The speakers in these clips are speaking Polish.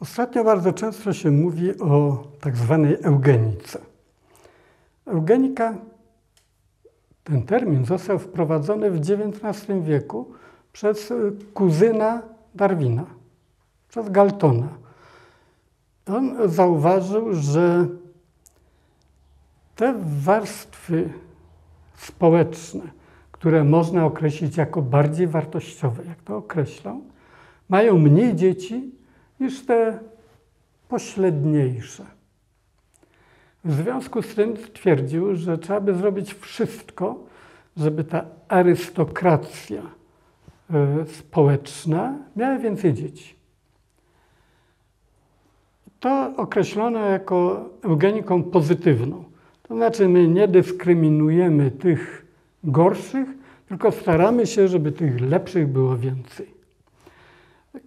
Ostatnio bardzo często się mówi o tak zwanej eugenice. Eugenika, ten termin został wprowadzony w XIX wieku przez kuzyna Darwina, przez Galtona. On zauważył, że te warstwy społeczne, które można określić jako bardziej wartościowe, jak to określą, mają mniej dzieci niż te pośredniejsze. W związku z tym twierdził, że trzeba by zrobić wszystko, żeby ta arystokracja e, społeczna miała więcej dzieci. To określono jako eugeniką pozytywną. To znaczy, my nie dyskryminujemy tych gorszych, tylko staramy się, żeby tych lepszych było więcej.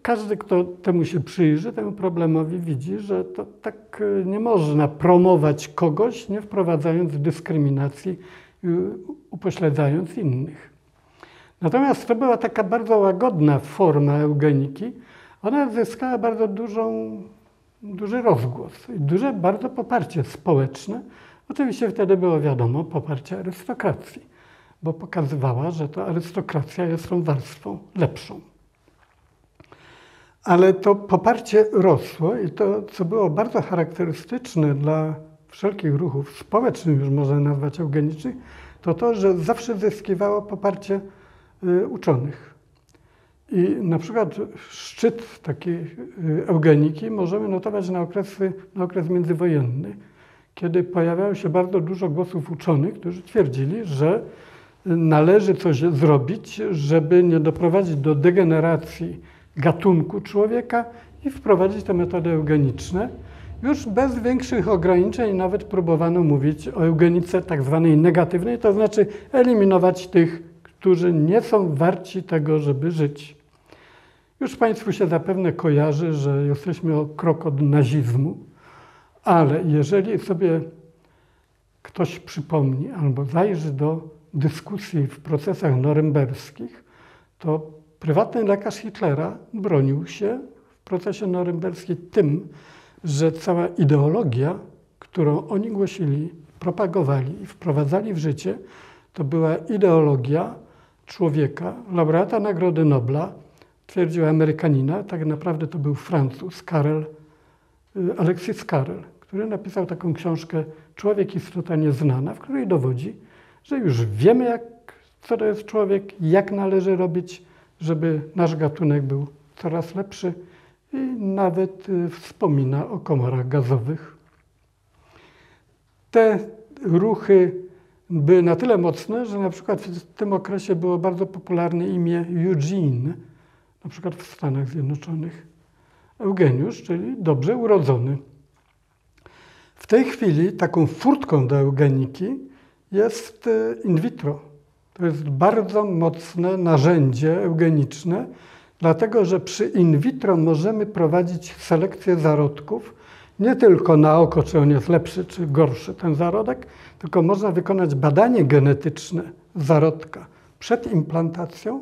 Każdy, kto temu się przyjrzy, temu problemowi widzi, że to tak e, nie można promować kogoś, nie wprowadzając dyskryminacji, upośledzając innych. Natomiast to była taka bardzo łagodna forma eugeniki. Ona zyskała bardzo dużą, duży rozgłos i duże bardzo poparcie społeczne. Oczywiście wtedy było wiadomo poparcie arystokracji, bo pokazywała, że to arystokracja jest tą warstwą lepszą. Ale to poparcie rosło i to, co było bardzo charakterystyczne dla wszelkich ruchów społecznych, już można nazwać eugenicznych, to to, że zawsze zyskiwało poparcie y, uczonych. I na przykład szczyt takiej y, eugeniki możemy notować na, okresy, na okres międzywojenny, kiedy pojawiało się bardzo dużo głosów uczonych, którzy twierdzili, że należy coś zrobić, żeby nie doprowadzić do degeneracji gatunku człowieka i wprowadzić te metody eugeniczne. Już bez większych ograniczeń nawet próbowano mówić o eugenice tak zwanej negatywnej, to znaczy eliminować tych, którzy nie są warci tego, żeby żyć. Już Państwu się zapewne kojarzy, że jesteśmy o krok od nazizmu, ale jeżeli sobie ktoś przypomni albo zajrzy do dyskusji w procesach norymberskich, to Prywatny lekarz Hitlera bronił się w procesie norymberskim tym, że cała ideologia, którą oni głosili, propagowali i wprowadzali w życie, to była ideologia człowieka, laureata Nagrody Nobla, twierdził Amerykanina, tak naprawdę to był Francuz, Karel, y, Alexis Karel, który napisał taką książkę Człowiek istota nieznana, w której dowodzi, że już wiemy, jak, co to jest człowiek, jak należy robić żeby nasz gatunek był coraz lepszy i nawet y, wspomina o komorach gazowych. Te ruchy były na tyle mocne, że na przykład w tym okresie było bardzo popularne imię Eugene, na przykład w Stanach Zjednoczonych. Eugeniusz, czyli dobrze urodzony. W tej chwili taką furtką do eugeniki jest y, in vitro to jest bardzo mocne narzędzie eugeniczne, dlatego że przy in vitro możemy prowadzić selekcję zarodków nie tylko na oko, czy on jest lepszy czy gorszy ten zarodek, tylko można wykonać badanie genetyczne zarodka przed implantacją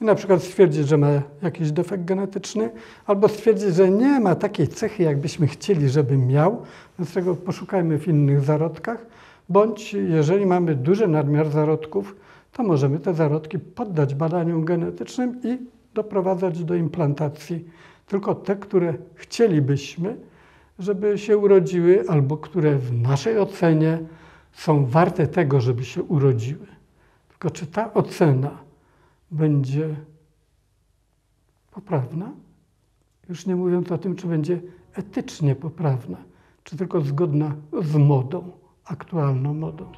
i na przykład stwierdzić, że ma jakiś defekt genetyczny, albo stwierdzić, że nie ma takiej cechy, jakbyśmy chcieli, żeby miał, więc tego poszukajmy w innych zarodkach, bądź jeżeli mamy duży nadmiar zarodków, to możemy te zarodki poddać badaniom genetycznym i doprowadzać do implantacji tylko te, które chcielibyśmy, żeby się urodziły, albo które w naszej ocenie są warte tego, żeby się urodziły. Tylko czy ta ocena będzie poprawna? Już nie mówiąc o tym, czy będzie etycznie poprawna, czy tylko zgodna z modą, aktualną modą.